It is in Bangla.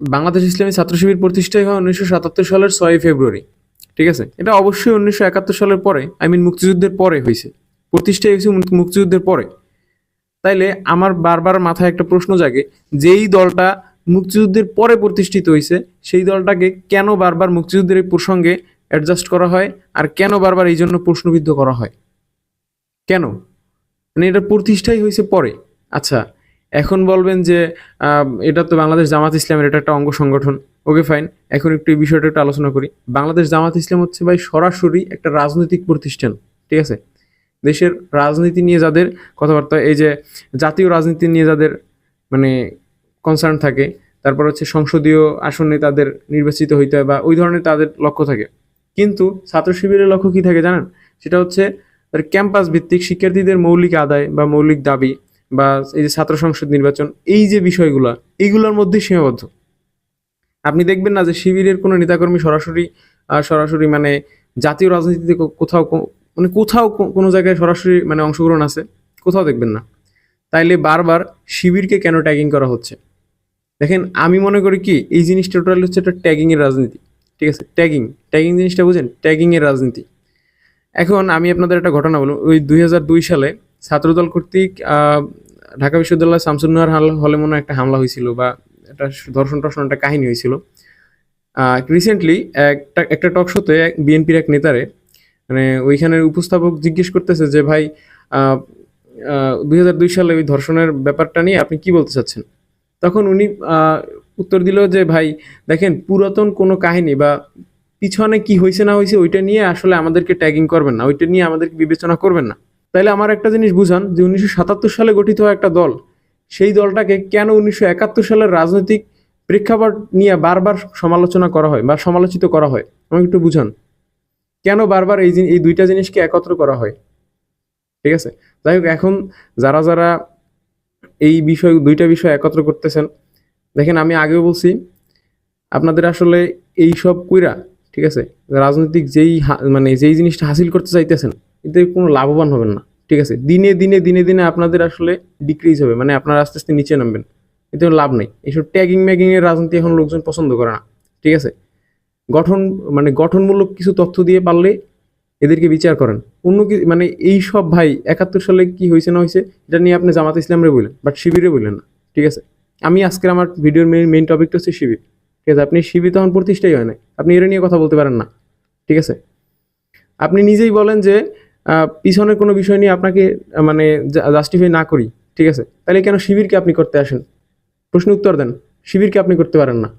বাংলাদেশ ইসলামী ছাত্র শিবির প্রতিষ্ঠাই হয় উনিশশো সাতাত্তর সালের ছয়ই ফেব্রুয়ারি। ঠিক আছে? এটা অবশ্যই উনিশশো একাত্তর সালের পরে আই মিন মুক্তিযুদ্ধের পরে হয়েছে। প্রতিষ্ঠা হয়েছে মুক- মুক্তিযুদ্ধের পরে। তাইলে আমার বারবার মাথায় একটা প্রশ্ন জাগে, যেই দলটা মুক্তিযুদ্ধের পরে প্রতিষ্ঠিত হয়েছে, সেই দলটাকে কেন বারবার মুক্তিযুদ্ধের এই প্রসঙ্গে অ্যাডজাস্ট করা হয়, আর কেন বারবার এই জন্য প্রশ্নবিদ্ধ করা হয়? কেন? মানে এটা প্রতিষ্ঠাই হয়েছে পরে। আচ্ছা এখন বলবেন যে এটা তো বাংলাদেশ জামাত ইসলামের এটা একটা অঙ্গ সংগঠন। ওকে ফাইন এখন একটু এই বিষয়টা একটু আলোচনা করি। বাংলাদেশ জামাত ইসলাম হচ্ছে ভাই সরাসরি একটা রাজনৈতিক প্রতিষ্ঠান, ঠিক আছে? দেশের রাজনীতি নিয়ে যাদের কথাবার্তা, এই যে জাতীয় রাজনীতি নিয়ে যাদের মানে কনসার্ন থাকে, তারপর হচ্ছে সংসদীয় আসনে তাদের নির্বাচিত হইতে হয় বা ওই ধরনের তাদের লক্ষ্য থাকে। কিন্তু ছাত্র শিবিরের লক্ষ্য কী থাকে জানেন? সেটা হচ্ছে ক্যাম্পাস ভিত্তিক শিক্ষার্থীদের মৌলিক আদায় বা মৌলিক দাবি বা এই যে ছাত্র সংসদ নির্বাচন, এই যে বিষয়গুলো এইগুলোর মধ্যে সীমাবদ্ধ। আপনি দেখবেন না যে শিবিরের কোনো নেতাকর্মী সরাসরি সরাসরি মানে জাতীয় রাজনীতিতে কোথাও মানে কোথাও কোনো জায়গায় সরাসরি মানে অংশগ্রহণ আছে, কোথাও দেখবেন না। তাইলে বারবার শিবিরকে কেন ট্যাগিং করা হচ্ছে? দেখেন, আমি মনে করি কি, এই জিনিসটা টোটাল হচ্ছে একটা ট্যাগিংয়ের রাজনীতি, ঠিক আছে? ট্যাগিং ট্যাগিং জিনিসটা বুঝেন? ট্যাগিংয়ের রাজনীতি। এখন আমি আপনাদের একটা ঘটনা বলব, ওই দুই হাজার দুই সালে ছাত্রদল কর্তৃক ঢাকা বিশ্ববিদ্যালয় শামসুন্নার হলে মনে একটা হামলা হয়েছিল বা একটা ধর্ষণ টর্ষণ একটা কাহিনী হয়েছিল। রিসেন্টলি একটা একটা টক শোতে বিএনপির এক নেতারে মানে ওইখানের উপস্থাপক জিজ্ঞেস করতেছে যে, ভাই দুই হাজার দুই সালে ওই ধর্ষণের ব্যাপারটা নিয়ে আপনি কি বলতে চাচ্ছেন? তখন উনি উত্তর দিল যে, ভাই, দেখেন, পুরাতন কোনো কাহিনী বা পিছনে কি হয়েছে না হয়েছে ওইটা নিয়ে আসলে আমাদেরকে ট্যাগিং করবেন না, ওইটা নিয়ে আমাদেরকে বিবেচনা করবেন না। তাইলে আমার একটা জিনিস বুঝান যে উনিশশো সাতাত্তর সালে গঠিত হয় একটা দল, সেই দলটাকে কেন উনিশশো একাত্তর সালের রাজনৈতিক প্রেক্ষাপট নিয়ে বারবার সমালোচনা করা হয় বা সমালোচিত করা হয়? আমাকে একটু বুঝান। কেন বারবার এই এই দুইটা জিনিসকে একত্র করা হয়? ঠিক আছে? যাই হোক, এখন যারা যারা এই বিষয়, দুইটা বিষয় একত্র করতেছেন, দেখেন আমি আগেও বলছি, আপনাদের আসলে এই সব কইরা, ঠিক আছে, রাজনৈতিক যেই মানে যেই জিনিসটা হাসিল করতে চাইতেছেন এতে কোনো লাভবান হবেন না। ঠিক আছে? দিনে দিনে দিনে দিনে আপনাদের আসলে ডিক্রিজ হবে মানে আপনারা আস্তে আস্তে নিচে নামবেন। এতে লাভ নেই। এইসব ট্যাগিং ম্যাগিংয়ের রাজনীতি এখন লোকজন পছন্দ করে না। ঠিক আছে? গঠন মানে গঠনমূলক কিছু তথ্য দিয়ে পারলে এদেরকে বিচার করেন। অন্য কি মানে এই সব ভাই, একাত্তর সালে কি হয়েছে না হয়েছে, এটা নিয়ে আপনি জামাত ইসলামরে বললেন বাট শিবিরে বললেন না। ঠিক আছে? আমি আজকের আমার ভিডিওর মেইন মেইন টপিকটা হচ্ছে শিবির। ঠিক আছে? আপনি শিবির তখন প্রতিষ্ঠাই হয় না আপনি এটা নিয়ে কথা বলতে পারেন না। ঠিক আছে? আপনি নিজেই বলেন যে পিছনের কোনো বিষয় নিয়ে আপনাকে মানে জাস্টিফাই না করি, ঠিক আছে? তাহলে কেন শিবিরকে আপনি করতে আসেন? প্রশ্ন উত্তর দেন। শিবিরকে আপনি করতে পারেন না।